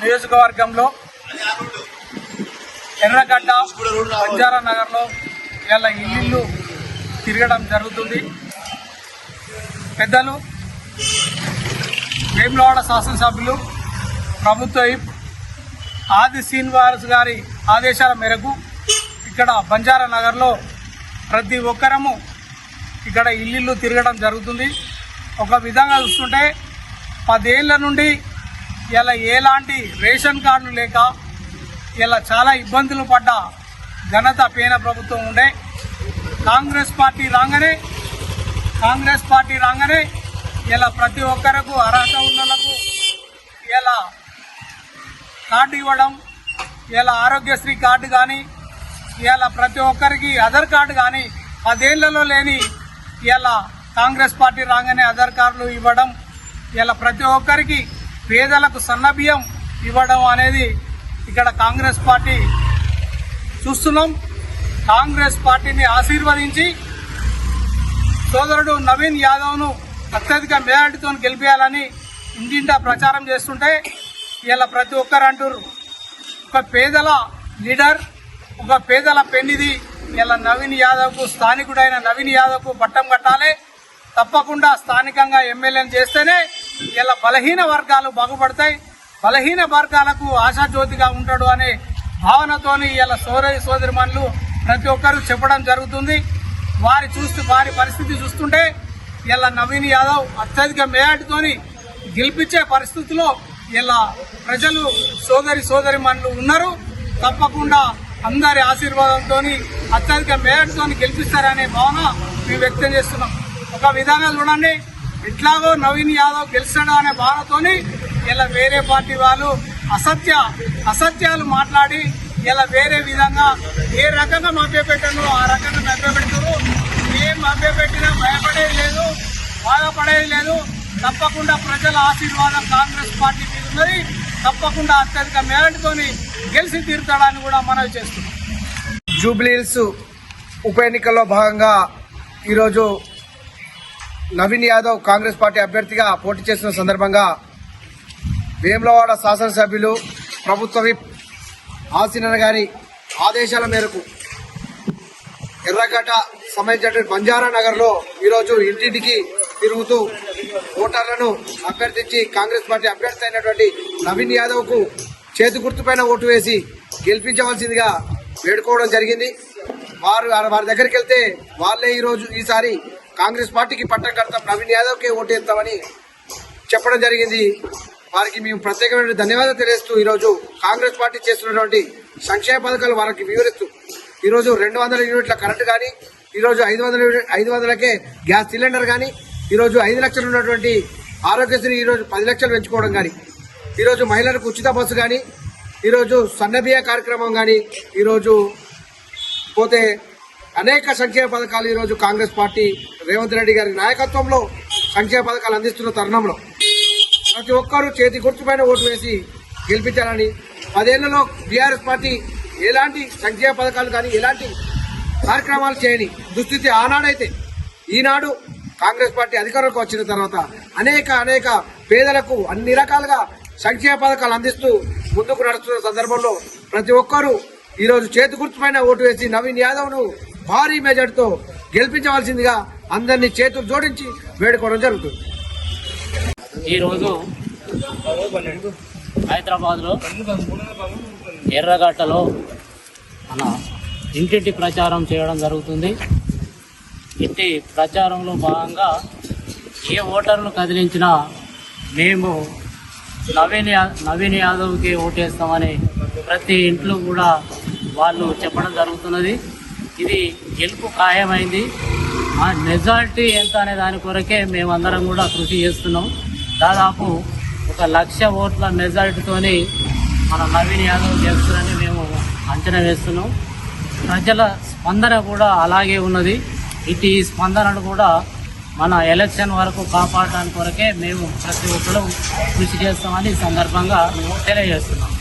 నియోజకవర్గంలో ఎర్రగడ్డ బంజారా నగర్లో ఇలా ఇల్లు తిరగడం జరుగుతుంది. పెద్దలు వేములవాడ శాసనసభ్యులు ప్రభుత్వ ఆది శ్రీనివాస్ గారి ఆదేశాల మేరకు ఇక్కడ బంజారా నగర్లో ప్రతి ఒక్కరము ఇక్కడ ఇల్లు తిరగడం జరుగుతుంది. ఒక విధంగా చూస్తుంటే పదేళ్ళ నుండి ఇలా ఎలాంటి రేషన్ కార్డులు లేక ఇలా చాలా ఇబ్బందులు పడ్డ ఘనత పేన ప్రభుత్వం ఉండే. కాంగ్రెస్ పార్టీ రాగానే కాంగ్రెస్ పార్టీ రాగానే ఇలా ప్రతి ఒక్కరకు అర్హత ఉన్నలకు ఇలా కార్డు ఇవ్వడం ఇలా ఆరోగ్యశ్రీ కార్డు కానీ ఇలా ప్రతి ఒక్కరికి ఆధార్ కార్డు కానీ పదేళ్ళలో లేని ఇలా కాంగ్రెస్ పార్టీ రాగానే ఆధార్ కార్డులు ఇవ్వడం ఇలా ప్రతి ఒక్కరికి పేదలకు సన్నబియ్యం ఇవ్వడం అనేది ఇక్కడ కాంగ్రెస్ పార్టీ చూస్తున్నాం. కాంగ్రెస్ పార్టీని ఆశీర్వదించి సోదరుడు నవీన్ యాదవ్ను అత్యధిక మెజార్టీతో గెలిపేయాలని ఇంటింటా ప్రచారం చేస్తుంటే ఇలా ప్రతి ఒక్కరు అంటారు ఒక పేదల లీడర్ ఒక పేదల పెన్నిది ఇలా నవీన్ యాదవ్కు స్థానికుడైన నవీన్ యాదవ్కు పట్టం కట్టాలి. తప్పకుండా స్థానికంగా ఎమ్మెల్యేని చేస్తేనే ఇలా బలహీన వర్గాలు బాగుపడతాయి. బలహీన వర్గాలకు ఆశాజ్యోతిగా ఉంటాడు అనే భావనతోని ఇలా సోదరి సోదరిమణులు ప్రతి ఒక్కరూ చెప్పడం జరుగుతుంది. వారి చూస్తూ వారి పరిస్థితి చూస్తుంటే ఇలా నవీన్ యాదవ్ అత్యధిక మేయాటితోని గెలిపించే పరిస్థితిలో ఇలా ప్రజలు సోదరి సోదరి ఉన్నారు. తప్పకుండా అందరి ఆశీర్వాదంతో అత్యధిక మేయాటితోని గెలిపిస్తారనే భావన మేము వ్యక్తం చేస్తున్నాం. ఒక విధంగా చూడండి. ఎట్లాగో నవీన్ యాదవ్ గెలిచాడు అనే భావనతోని ఇలా వేరే పార్టీ వాళ్ళు అసత్య అసత్యాలు మాట్లాడి ఇలా వేరే విధంగా ఏ రకంగా మభ్యపెట్టాను ఆ రకంగా మభ్యపెడుతున్నారు ఏం మభ్యపెట్టినా భయపడేది లేదు బాధపడేది లేదు. తప్పకుండా ప్రజల ఆశీర్వాదం కాంగ్రెస్ పార్టీ మీద ఉన్నది. తప్పకుండా అత్యధిక మేరటితోని గెలిచి తీరుతాడని కూడా మనవి చేస్తున్నాం. జూబ్లీహిల్స్ ఉప ఎన్నికల్లో భాగంగా ఈరోజు నవీన్ యాదవ్ కాంగ్రెస్ పార్టీ అభ్యర్థిగా పోటీ చేసిన సందర్భంగా వేములవాడ శాసనసభ్యులు ప్రభుత్వ విప్ ఆసీనర్ గారి ఆదేశాల మేరకు ఎర్రగడ్డ సంబంధించినటువంటి బంజారా నగర్లో ఈరోజు ఇంటింటికి తిరుగుతూ ఓటర్లను అభ్యర్థించి కాంగ్రెస్ పార్టీ అభ్యర్థి అయినటువంటి నవీన్ యాదవ్కు చేతి గుర్తుపైన ఓటు వేసి గెలిపించవలసిందిగా వేడుకోవడం జరిగింది. వారు వారి దగ్గరికి వెళ్తే వాళ్ళే ఈరోజు ఈసారి కాంగ్రెస్ పార్టీకి పట్టం కడతాం నవీన్ యాదవ్కే ఓటేస్తామని చెప్పడం జరిగింది. వారికి మేము ప్రత్యేకమైన ధన్యవాదాలు తెలియస్తూ ఈరోజు కాంగ్రెస్ పార్టీ చేస్తున్నటువంటి సంక్షేమ పథకాలు వారికి వివరిస్తూ ఈరోజు రెండు వందల యూనిట్ల కరెంటు కానీ ఈరోజు ఐదు వందల యూనిట్ ఐదు వందలకే గ్యాస్ సిలిండర్ కానీ ఈరోజు ఐదు లక్షలు ఉన్నటువంటి ఆరోగ్యశ్రీ ఈరోజు పది లక్షలు పెంచుకోవడం కానీ ఈరోజు మహిళలకు ఉచిత బస్సు కానీ ఈరోజు సన్నబియ్య కార్యక్రమం కానీ ఈరోజు పోతే అనేక సంక్షేమ పథకాలు ఈరోజు కాంగ్రెస్ పార్టీ రేవంత్ రెడ్డి గారి నాయకత్వంలో సంక్షేమ పథకాలు అందిస్తున్న తరుణంలో. ప్రతి ఒక్కరూ చేతి గుర్తుపైన ఓటు వేసి గెలిపించాలని పదేళ్ళలో బీఆర్ఎస్ పార్టీ ఎలాంటి సంక్షేమ పథకాలు కానీ ఎలాంటి కార్యక్రమాలు చేయని దుస్థితి ఆనాడైతే ఈనాడు కాంగ్రెస్ పార్టీ అధికారంలోకి వచ్చిన తర్వాత అనేక అనేక పేదలకు అన్ని రకాలుగా సంక్షేమ పథకాలు అందిస్తూ ముందుకు నడుస్తున్న సందర్భంలో ప్రతి ఒక్కరూ ఈరోజు చేతి గుర్తుపైన ఓటు వేసి నవీన్ యాదవ్ను భారీ మెజార్టీతో గెలిపించవలసిందిగా అందరినీ చేతులు జోడించి వేడుకోవడం జరుగుతుంది. ఈరోజు హైదరాబాద్లో ఎర్రగట్టలో మన ఇంటింటి ప్రచారం చేయడం జరుగుతుంది. ఇంటి ప్రచారంలో భాగంగా ఏ ఓటర్ను కదిలించినా మేము నవీన్ నవీన్ యాదవ్కి ఓటేస్తామని ప్రతి ఇంట్లో కూడా వాళ్ళు చెప్పడం జరుగుతున్నది. ఇది గెలుపు ఖాయమైంది. ఆ మెజారిటీ ఎంత అనే దాని కొరకే మేమందరం కూడా కృషి చేస్తున్నాం. దాదాపు ఒక లక్ష ఓట్ల మెజారిటీతోని మన నవీన్ యాదవ్ చేస్తారని మేము అంచనా వేస్తున్నాం. ప్రజల స్పందన కూడా అలాగే ఉన్నది. ఇటు ఈ స్పందనను కూడా మన ఎలక్షన్ వరకు కాపాడడానికి కొరకే మేము ప్రతి ఒక్కరూ కృషి చేస్తామని సందర్భంగా తెలియజేస్తున్నాం.